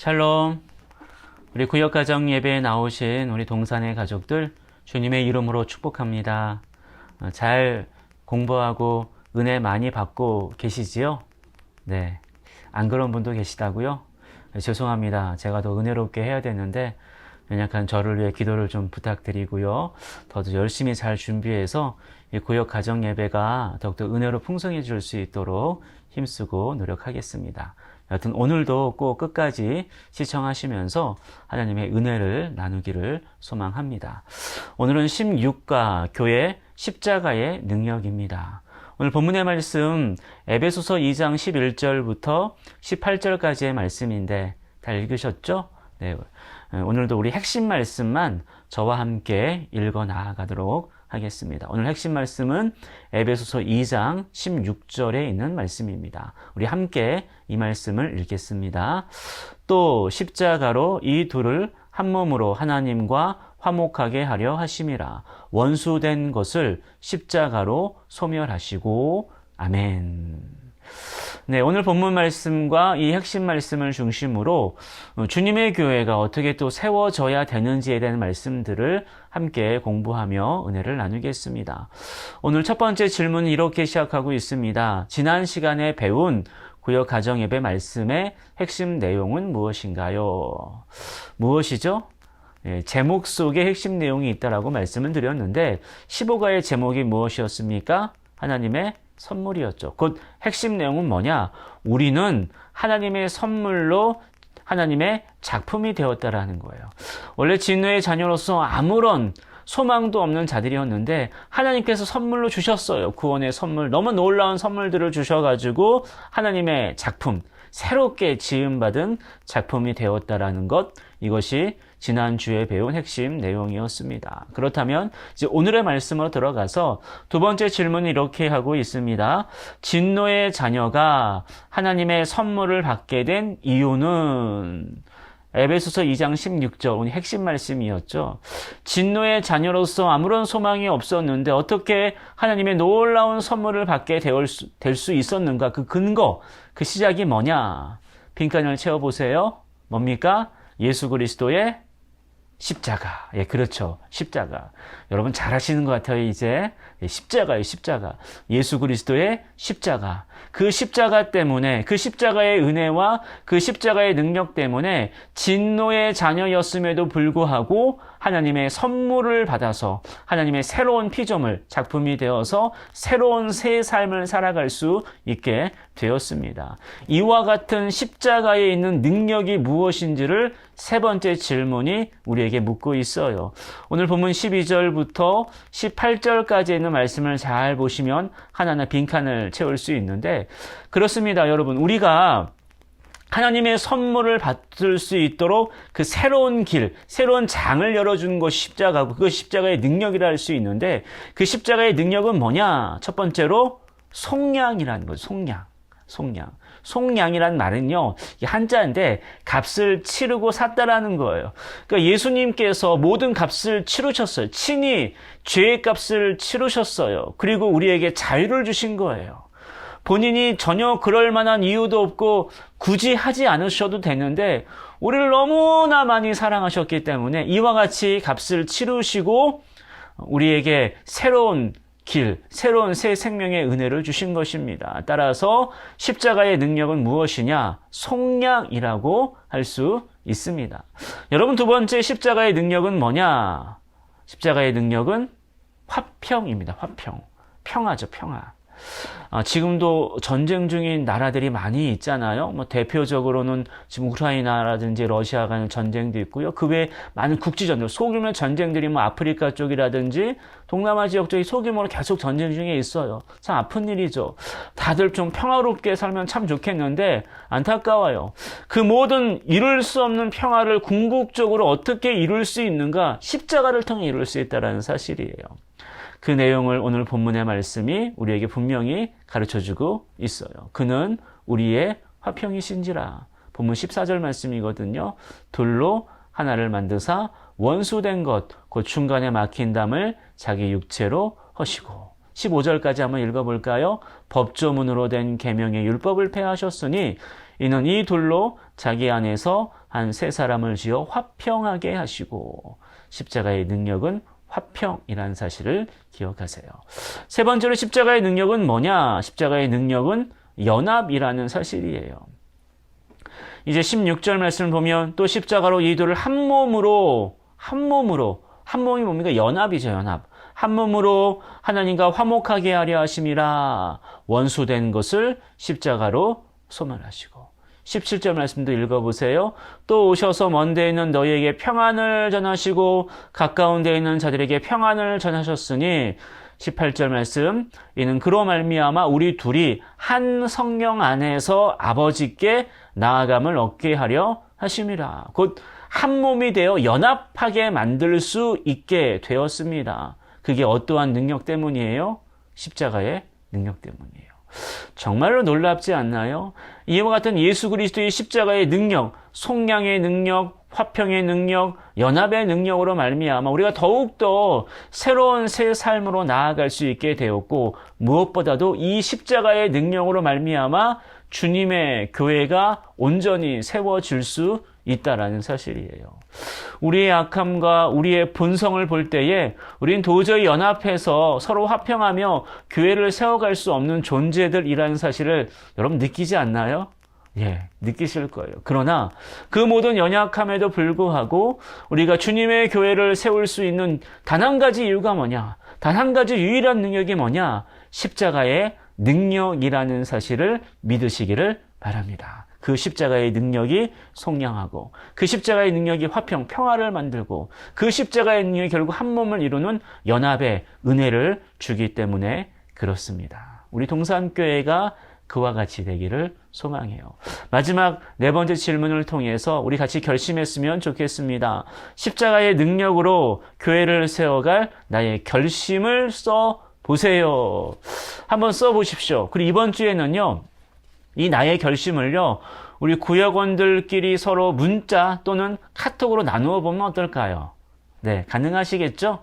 샬롬. 우리 구역가정 예배에 나오신 우리 동산의 가족들 주님의 이름으로 축복합니다. 어, 잘 공부하고 은혜 많이 받고 계시지요? 네. 안 그런 분도 계시다고요? 네, 죄송합니다. 제가 더 은혜롭게 해야 되는데 연약한 저를 위해 기도를 좀 부탁드리고요. 더 열심히 잘 준비해서 이 구역 가정 예배가 더욱더 은혜로 풍성해질 수 있도록 힘쓰고 노력하겠습니다. 여튼 오늘도 꼭 끝까지 시청하시면서 하나님의 은혜를 나누기를 소망합니다. 오늘은 16가 교회 십자가의 능력입니다. 오늘 본문의 말씀 에베소서 2장 11절부터 18절까지의 말씀인데 다 읽으셨죠? 네. 오늘도 우리 핵심 말씀만 저와 함께 읽어 나아가도록 하겠습니다. 오늘 핵심 말씀은 에베소서 2장 16절에 있는 말씀입니다. 우리 함께 이 말씀을 읽겠습니다. 또 십자가로 이 둘을 한 몸으로 하나님과 화목하게 하려 하심이라 원수된 것을 십자가로 소멸하시고 아멘. 네, 오늘 본문 말씀과 이 핵심 말씀을 중심으로 주님의 교회가 어떻게 또 세워져야 되는지에 대한 말씀들을 함께 공부하며 은혜를 나누겠습니다. 오늘 첫 번째 질문은 이렇게 시작하고 있습니다. 지난 시간에 배운 구역 가정 예배 말씀의 핵심 내용은 무엇인가요? 무엇이죠? 예, 제목 속에 핵심 내용이 있다라고 말씀을 드렸는데 15가의 제목이 무엇이었습니까? 하나님의 선물이었죠. 곧 핵심 내용은 뭐냐? 우리는 하나님의 선물로 하나님의 작품이 되었다라는 거예요. 원래 진노의 자녀로서 아무런 소망도 없는 자들이었는데 하나님께서 선물로 주셨어요. 구원의 선물. 너무 놀라운 선물들을 주셔가지고 하나님의 작품, 새롭게 지음받은 작품이 되었다라는 것. 이것이 지난주에 배운 핵심 내용이었습니다. 그렇다면 이제 오늘의 말씀으로 들어가서 두 번째 질문을 이렇게 하고 있습니다. 진노의 자녀가 하나님의 선물을 받게 된 이유는 에베소서 2장 16절 오늘 핵심 말씀이었죠. 진노의 자녀로서 아무런 소망이 없었는데 어떻게 하나님의 놀라운 선물을 받게 될 수 있었는가? 그 근거, 그 시작이 뭐냐? 빈칸을 채워보세요. 뭡니까? 예수 그리스도의 십자가. 예, 그렇죠. 십자가. 여러분 잘 하시는 것 같아요, 이제. 예, 십자가예요, 십자가. 예수 그리스도의 십자가. 그 십자가 때문에, 그 십자가의 은혜와 그 십자가의 능력 때문에 진노의 자녀였음에도 불구하고 하나님의 선물을 받아서 하나님의 새로운 피조물, 작품이 되어서 새로운 새 삶을 살아갈 수 있게 되었습니다. 이와 같은 십자가에 있는 능력이 무엇인지를 세 번째 질문이 우리에게 묻고 있어요. 오늘 본문 12절부터 18절까지 있는 말씀을 잘 보시면 하나하나 빈칸을 채울 수 있는데 그렇습니다, 여러분. 우리가 하나님의 선물을 받을 수 있도록 그 새로운 길, 새로운 장을 열어주는 것이 십자가고 그 십자가의 능력이라 할 수 있는데 그 십자가의 능력은 뭐냐? 첫 번째로 속량이라는 거죠. 속량. 속량. 속량이란 말은요, 한자인데 값을 치르고 샀다라는 거예요. 그러니까 예수님께서 모든 값을 치르셨어요. 친히 죄의 값을 치르셨어요. 그리고 우리에게 자유를 주신 거예요. 본인이 전혀 그럴 만한 이유도 없고 굳이 하지 않으셔도 되는데 우리를 너무나 많이 사랑하셨기 때문에 이와 같이 값을 치르시고 우리에게 새로운 길, 새로운 새 생명의 은혜를 주신 것입니다. 따라서 십자가의 능력은 무엇이냐? 속량이라고 할 수 있습니다. 여러분 두 번째 십자가의 능력은 뭐냐? 십자가의 능력은 화평입니다. 화평. 평화죠, 평화. 아, 지금도 전쟁 중인 나라들이 많이 있잖아요. 뭐 대표적으로는 지금 우크라이나라든지 러시아 간 전쟁도 있고요. 그 외에 많은 국지 전쟁, 소규모 전쟁들이 뭐 아프리카 쪽이라든지 동남아 지역 쪽이 소규모로 계속 전쟁 중에 있어요. 참 아픈 일이죠. 다들 좀 평화롭게 살면 참 좋겠는데 안타까워요. 그 모든 이룰 수 없는 평화를 궁극적으로 어떻게 이룰 수 있는가? 십자가를 통해 이룰 수 있다는 사실이에요. 그 내용을 오늘 본문의 말씀이 우리에게 분명히 가르쳐 주고 있어요. 그는 우리의 화평이신지라. 본문 14절 말씀이거든요. 둘로 하나를 만드사 원수된 것, 곧 중간에 막힌 담을 자기 육체로 허시고. 15절까지 한번 읽어볼까요? 법조문으로 된 계명의 율법을 폐하셨으니 이는 이 둘로 자기 안에서 한 세 사람을 지어 화평하게 하시고 십자가의 능력은 화평이라는 사실을 기억하세요. 세 번째로 십자가의 능력은 뭐냐? 십자가의 능력은 연합이라는 사실이에요. 이제 16절 말씀을 보면 또 십자가로 이 둘을 한 몸으로 한 몸으로 한 몸이 뭡니까? 연합이죠, 연합. 한 몸으로 하나님과 화목하게 하려 하심이라 원수된 것을 십자가로 소멸하시고 17절 말씀도 읽어보세요. 또 오셔서 먼 데에 있는 너희에게 평안을 전하시고 가까운 데에 있는 자들에게 평안을 전하셨으니 18절 말씀 이는 그로 말미암아 우리 둘이 한 성령 안에서 아버지께 나아감을 얻게 하려 하심이라. 곧 한 몸이 되어 연합하게 만들 수 있게 되었습니다. 그게 어떠한 능력 때문이에요? 십자가의 능력 때문이에요. 정말로 놀랍지 않나요? 이와 같은 예수 그리스도의 십자가의 능력, 속량의 능력, 화평의 능력, 연합의 능력으로 말미암아 우리가 더욱더 새로운 새 삶으로 나아갈 수 있게 되었고 무엇보다도 이 십자가의 능력으로 말미암아 주님의 교회가 온전히 세워질 수 있다라는 사실이에요. 우리의 악함과 우리의 본성을 볼 때에 우린 도저히 연합해서 서로 화평하며 교회를 세워갈 수 없는 존재들이라는 사실을 여러분 느끼지 않나요? 예, 느끼실 거예요. 그러나 그 모든 연약함에도 불구하고 우리가 주님의 교회를 세울 수 있는 단 한 가지 이유가 뭐냐? 단 한 가지 유일한 능력이 뭐냐? 십자가의 능력이라는 사실을 믿으시기를 바랍니다. 그 십자가의 능력이 속량하고 그 십자가의 능력이 화평, 평화를 만들고 그 십자가의 능력이 결국 한 몸을 이루는 연합의 은혜를 주기 때문에 그렇습니다. 우리 동산교회가 그와 같이 되기를 소망해요. 마지막 네 번째 질문을 통해서 우리 같이 결심했으면 좋겠습니다. 십자가의 능력으로 교회를 세워갈 나의 결심을 써 보세요. 한번 써 보십시오. 그리고 이번 주에는요. 이 나의 결심을요, 우리 구역원들끼리 서로 문자 또는 카톡으로 나누어 보면 어떨까요? 네, 가능하시겠죠?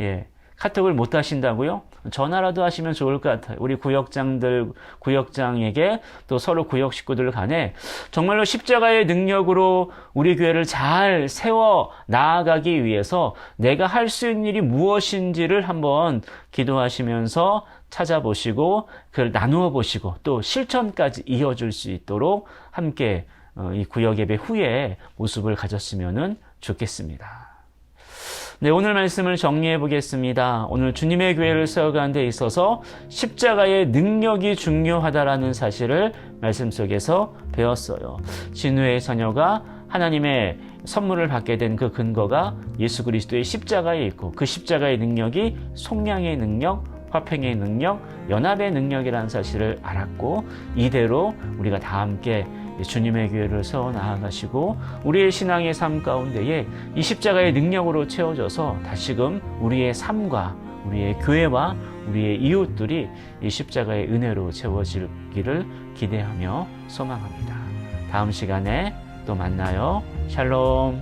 예. 카톡을 못 하신다고요? 전화라도 하시면 좋을 것 같아요. 우리 구역장들, 구역장에게 또 서로 구역 식구들 간에 정말로 십자가의 능력으로 우리 교회를 잘 세워 나아가기 위해서 내가 할 수 있는 일이 무엇인지를 한번 기도하시면서 찾아보시고 그걸 나누어 보시고 또 실천까지 이어줄 수 있도록 함께 어, 이 구역 예배 후에 모습을 가졌으면 좋겠습니다. 네, 오늘 말씀을 정리해 보겠습니다. 오늘 주님의 교회를 세워가는 데 있어서 십자가의 능력이 중요하다라는 사실을 말씀 속에서 배웠어요. 진우의 자녀가 하나님의 선물을 받게 된 그 근거가 예수 그리스도의 십자가에 있고 그 십자가의 능력이 속량의 능력, 화평의 능력, 연합의 능력이라는 사실을 알았고 이대로 우리가 다 함께 주님의 교회를 세워 나아가시고 우리의 신앙의 삶 가운데에 이 십자가의 능력으로 채워져서 다시금 우리의 삶과 우리의 교회와 우리의 이웃들이 이 십자가의 은혜로 채워지기를 기대하며 소망합니다. 다음 시간에 또 만나요. 샬롬.